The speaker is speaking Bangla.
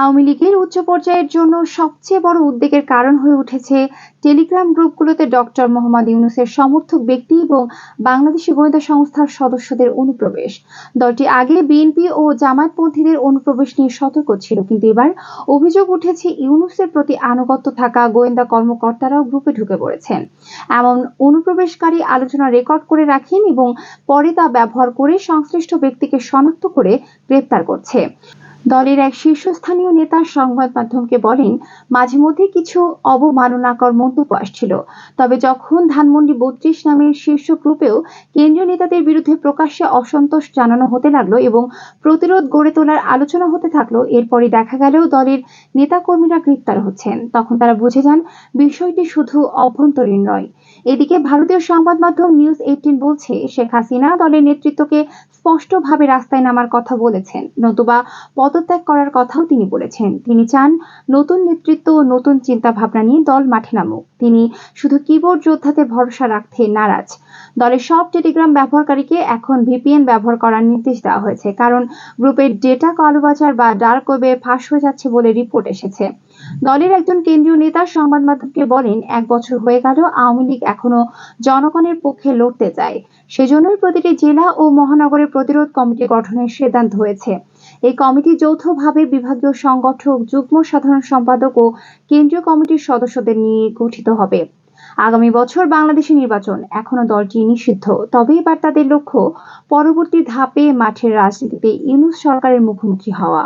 আওয়ামী লীগের উচ্চ পর্যায়ের জন্য সবচেয়ে বড় উদ্বেগের কারণ হয়ে উঠেছে টেলিগ্রাম গ্রুপগুলোতে ডক্টর মোহাম্মদ ইউনুসের সমর্থক ব্যক্তি এবং বাংলাদেশি গোয়েন্দা সংস্থার সদস্যদের অনুপ্রবেশ। দলটি আগে বিএনপি ও জামায়াতপন্থীদের অনুপ্রবেশ নিয়ে সতর্ক ছিল, কিন্তু এবার অভিযোগ উঠেছে ইউনুসের প্রতি আনুগত্য থাকা গোয়েন্দা কর্মকর্তারাও গ্রুপে ঢুকে পড়েছেন। এমন অনুপ্রবেশকারী আলোচনা রেকর্ড করে রাখেন এবং পরে তা ব্যবহার করে সংশ্লিষ্ট ব্যক্তিকে শনাক্ত করে গ্রেপ্তার করছে। দলের এক শীর্ষস্থানীয় নেতা সংবাদ মাধ্যমকে বলেন, মাঝে মধ্যে কিছু অবমাননাকর মন্তব্য আসছিল। তবে যখন ধানমন্ডি বত্রিশ নামের শীর্ষ গ্রুপেও কেন্দ্রীয় নেতাদের বিরুদ্ধে প্রকাশ্যে অসন্তোষ জানানো হতে লাগল এবং প্রতিরোধ গড়ে তোলার আলোচনা হতে থাকল এরপরই দেখা গেল দলের নেতাকর্মীরা গ্রেপ্তার হচ্ছেন। তখন তারা বুঝে যান, বিষয়টি শুধু অভ্যন্তরীণ নয়। এদিকে ভারতীয় সংবাদ মাধ্যম নিউজ এইটিন বলছে, শেখ হাসিনা দলের নেতৃত্বকে স্পষ্টভাবে রাস্তায় নামার কথা বলেছেন, নতুবা পদত্যাগ করার কথাও তিনি বলেছেন। তিনি চান নতুন নেতৃত্ব নতুন চিন্তা ভাবনা নিয়ে দল মাঠে নামুক। তিনি শুধু কিবোর্ড যোদ্ধাতে ভরসা রাখতে নারাজ। দলের সব টেলিগ্রাম ব্যবহারকারীকে এখন ভিপিএন ব্যবহার করার নির্দেশ দেওয়া হয়েছে। কারণ গ্রুপের ডেটা কালোবাজার বা ডার্ক ওয়েবে ফাঁস হয়ে যাচ্ছে বলে রিপোর্ট এসেছে। দলের একজন কেন্দ্রীয় নেতা সংবাদ মাধ্যমকে বলেন, এক বছর হয়ে গেল, আওয়ামী লীগ এখনও জনগণের পক্ষে লড়তে চায়। সেজন্যই প্রতিটি জেলা ও মহানগরে প্রতিরোধ কমিটি গঠনের সিদ্ধান্ত হয়েছে। এই কমিটি যৌথভাবে বিভাগীয় সংগঠক, যুগ্ম সাধারণ সম্পাদক ও কেন্দ্রীয় কমিটির সদস্যদের নিয়ে গঠিত হবে। আগামী বছর বাংলাদেশে নির্বাচন এখনও দলটি নিষিদ্ধ, তবে এবার তাদের লক্ষ্য পরবর্তী ধাপে মাঠের রাজনীতিতে ইউনুস সরকারের মুখোমুখি হওয়া।